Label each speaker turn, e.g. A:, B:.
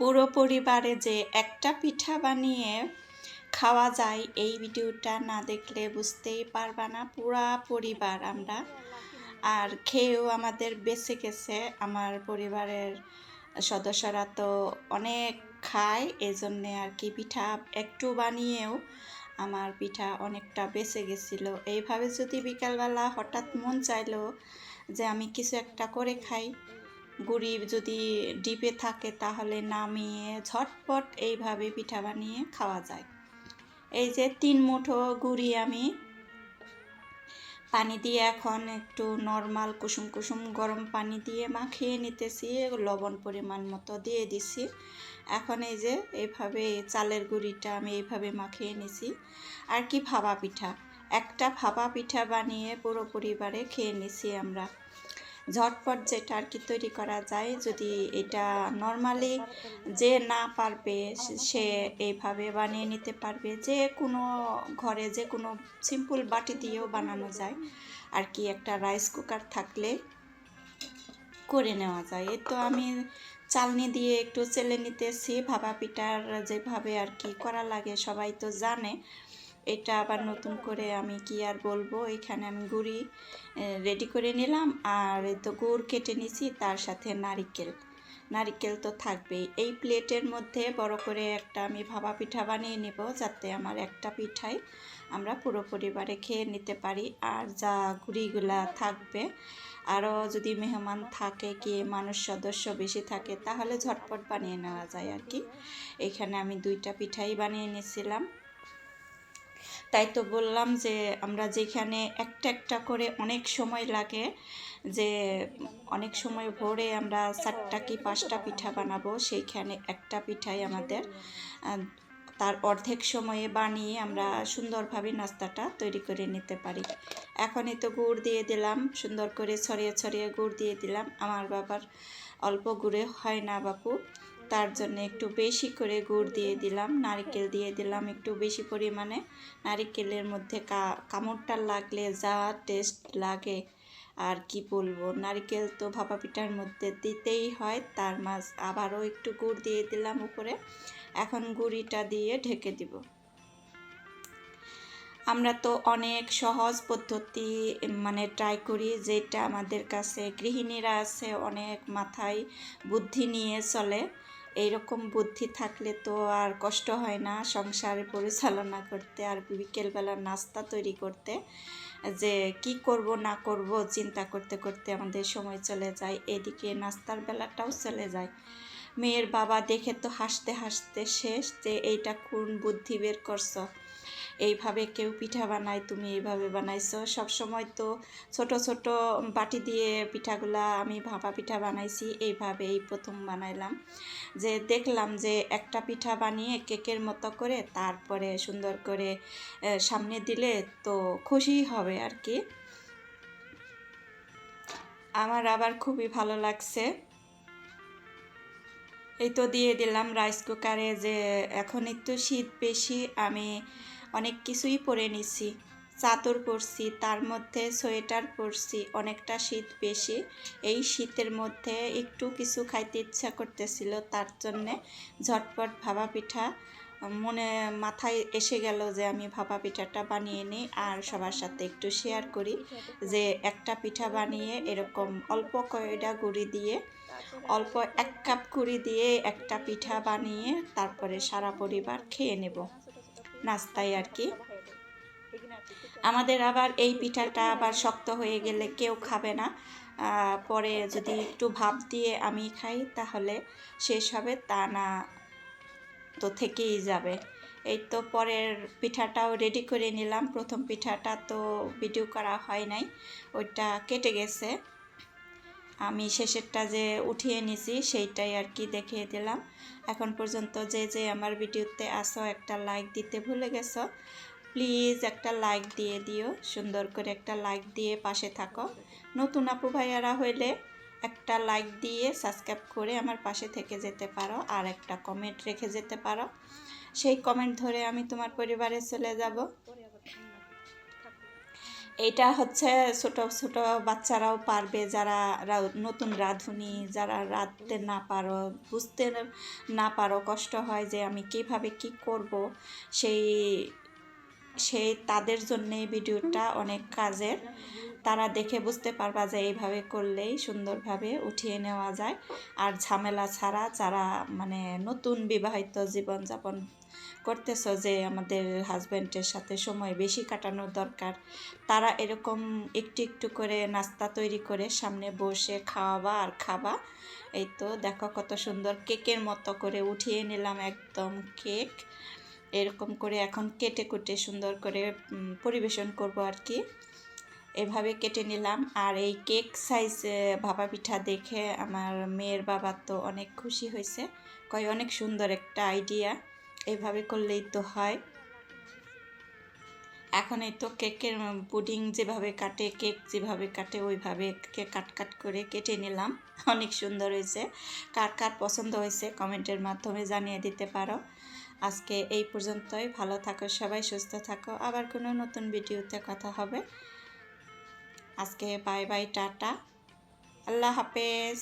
A: পুরো পরিবারে যে একটা পিঠা বানিয়ে খাওয়া যায়, এই ভিডিওটা না দেখলে বুঝতেই পারবা না, পুরা পরিবার আমরা। আর খেয়েও আমাদের বেঁচে গেছে, আমার পরিবারের সদস্যরা তো অনেক খায় এই জন্যে আর কি পিঠা একটু বানিয়েও আমার পিঠা অনেকটা বেঁচে গেছিল। এইভাবে যদি বিকালবেলা হঠাৎ মন চাইলো যে আমি কিছু একটা করে খাই গুড়ি যদি ডিপে থাকে তাহলে নামিয়ে ঝটপট এইভাবে পিঠা বানিয়ে খাওয়া যায়। এই যে তিন মুঠো গুড়ি আমি পানি দিয়ে এখন একটু নর্মাল কুসুম কুসুম গরম পানি দিয়ে মাখিয়ে নিতেছি, লবণ পরিমাণ মতো দিয়ে দিছি। এখন এই যে এইভাবে চালের গুঁড়িটা আমি এইভাবে মাখিয়ে নিছি। আর কি ভাপা পিঠা? একটা ভাপা পিঠা বানিয়ে পুরো পরিবারে খেয়ে নিছি আমরা। ঝটপট যেটা আর কি তৈরি করা যায়, যদি এটা নর্মালি যে না পারবে, সে এইভাবে বানিয়ে নিতে পারবে। যে কোনো ঘরে যে কোনো সিম্পল বাটি দিয়েও বানানো যায়। আর কি একটা রাইস কুকার থাকলে করে নেওয়া যায়। এ তো আমি চালনি দিয়ে একটু চেলে নিতেছি, ভাপা পিঠার যেভাবে আর কি করা লাগে, সবাই তো জানে। এটা আবার নতুন করে আমি কি আর বলব? এখানে আমি গুড়ি রেডি করে নিলাম। আর তো গুড় কেটে নিছি, তার সাথে নারিকেল। নারিকেল তো থাকবেই। এই প্লেটের মধ্যে বড় করে একটা আমি ভাপা পিঠা বানিয়ে নেব, যাতে আমার একটা পিঠাই আমরা পুরো পরিবারে খেয়ে নিতে পারি। আর যা গুড়িগুলা থাকবে আরও যদি মেহমান থাকে কি মানুষ সদস্য বেশি থাকে, তাহলে ঝটপট বানিয়ে নেওয়া যায় আর কি। এখানে আমি দুইটা পিঠাই বানিয়ে নিয়েছিলাম তাই তো বললাম যে আমরা যেখানে একটা একটা করে অনেক সময় লাগে যে অনেক সময় ভোরে আমরা চারটা কি পাঁচটা পিঠা বানাবো, সেইখানে একটা পিঠাই আমাদের। তার অর্ধেক সময়ে বানিয়ে আমরা সুন্দরভাবে নাস্তাটা তৈরি করে নিতে পারি। এখনই তো গুড় দিয়ে দিলাম, সুন্দর করে ছড়িয়ে ছড়িয়ে গুড় দিয়ে দিলাম। আমার বাবার অল্প গুড়ে হয় না বাপু। তার জন্য একটু বেশি করে গুড় দিয়ে দিলাম, নারকেল দিয়ে দিলাম একটু বেশি পরিমাণে। নারিকেলের মধ্যে কামড়টা লাগলে যা টেস্ট লাগে। আর কি বলব, নারকেল তো ভাপা পিঠার মধ্যে দিতেই হয়, তার মাছ আবারও একটু গুড় দিয়ে দিলাম উপরে। এখন গুড়িটা দিয়ে ঢেকে দিব। আমরা তো অনেক সহজ পদ্ধতি মানে ট্রাই করি, যেটা আমাদের কাছে গৃহিণীরা আছে, অনেক মাথায় বুদ্ধি নিয়ে চলে। এইরকম বুদ্ধি থাকলে তো আর কষ্ট হয় না সংসার পরিচালনা করতে আর বিকেলবেলা নাস্তা তৈরি করতে। যে কি করব, না করব চিন্তা করতে করতে আমাদের সময় চলে যায়, এদিকে নাস্তার বেলাটাও চলে যায়। মেয়ের বাবা দেখে তো হাসতে হাসতে শেষ যে এইটা কোন বুদ্ধি বের করছ? এইভাবে কেউ পিঠা বানায়, তুমি এইভাবে বানাইছো। সব সময় তো ছোট ছোট বাটি দিয়ে পিঠাগুলা আমি ভাপা পিঠা বানাইছি এইভাবে এই প্রথম বানাইলাম। যে দেখলাম যে একটা পিঠা বানিয়ে কেকের মতো করে তারপরে সুন্দর করে সামনে দিলে তো খুশি হবে আর কি। আমার আবার খুবই ভালো লাগছে। এই তো দিয়ে দিলাম রাইস কুকারে যে এখন একটু শীত বেশি, আমি অনেক কিছুই পরে নিছি। চাদর পরছি, তার মধ্যে সোয়েটার পরছি, অনেকটা শীত বেশি। এই শীতের মধ্যে একটু কিছু খাইতে ইচ্ছা করতেছিল, তার জন্যে ঝটপট ভাবা পিঠা মনে, মাথায় এসে গেল যে আমি ভাপা পিঠাটা বানিয়ে নিই আর সবার সাথে একটু শেয়ার করি যে একটা পিঠা বানিয়ে এরকম অল্প কয়টা গুঁড়ি দিয়ে, অল্প এক কাপ গুঁড়ি দিয়ে একটা পিঠা বানিয়ে তারপরে সারা পরিবার খেয়ে নেব। নাস্তায় আর কি। আমাদের আবার এই পিঠাটা আবার শক্ত হয়ে গেলে কেউ খাবে না। পরে যদি একটু ভাপ দিয়ে আমি খাই তাহলে শেষ হবে, তা না তো থেকেই যাবে। এই তো পরের পিঠাটাও রেডি করে নিলাম। প্রথম পিঠাটা তো ভিডিও করা হয় নাই, ওইটা কেটে গেছে। আমি শেষেরটা যে উঠিয়ে নিছি সেইটাই আর কি দেখিয়ে দিলাম। এখন পর্যন্ত যে যে আমার ভিডিওতে আসো একটা লাইক দিতে ভুলে গেছো প্লিজ একটা লাইক দিয়ে দিও, সুন্দর করে একটা লাইক দিয়ে পাশে থাকো। নতুন আপু ভাইয়ারা হইলে একটা লাইক দিয়ে সাবস্ক্রাইব করে আমার পাশে থেকে যেতে পারো আর একটা কমেন্ট রেখে যেতে পারো। সেই কমেন্ট ধরে আমি তোমার পরিবারে চলে যাব। এটা হচ্ছে ছোট ছোট বাচ্চারাও পারবে, যারা নতুন রাঁধুনি, যারা রাঁধতে না পারো, বুঝতে না পারো, কষ্ট হয় যে আমি কীভাবে কি করব, সেই সেই তাদের জন্য ভিডিওটা অনেক কাজের। তারা দেখে বুঝতে পারবা যে এইভাবে করলেই সুন্দরভাবে উঠিয়ে নেওয়া যায়। আর ঝামেলা ছাড়া যারা মানে নতুন বিবাহিত জীবনযাপন করতেছো যে আমাদের হাজব্যান্ডের সাথে সময় বেশি কাটানোর দরকার, তারা এরকম একটু একটু করে নাস্তা তৈরি করে সামনে বসে খাওয়াবা আর খাবা। এই তো দেখো কত সুন্দর কেকের মতো করে উঠিয়ে নিলাম একদম কেক। এরকম করে এখন কেটে কুটে সুন্দর করে পরিবেশন করব আর কি এভাবে কেটে নিলাম। আর এই কেক সাইজ ভাপা পিঠা দেখে আমার মেয়ের বাবা তো অনেক খুশি হয়েছে। কয়, অনেক সুন্দর একটা আইডিয়া এভাবে করলেই তো হয়। এখন এই তো কেকের পুডিং যেভাবে কাটে, কেক যেভাবে কাটে, ওইভাবে কেক কাট কাট করে কেটে নিলাম। অনেক সুন্দর হয়েছে। কার কার পছন্দ হয়েছে কমেন্টের মাধ্যমে জানিয়ে দিতে পারো। আজকে এই পর্যন্তই। ভালো থাকো সবাই, সুস্থ থাকো। আবার কোনো নতুন ভিডিওতে কথা হবে। আজকে বাই বাই টাটা। আল্লাহ হাফেজ।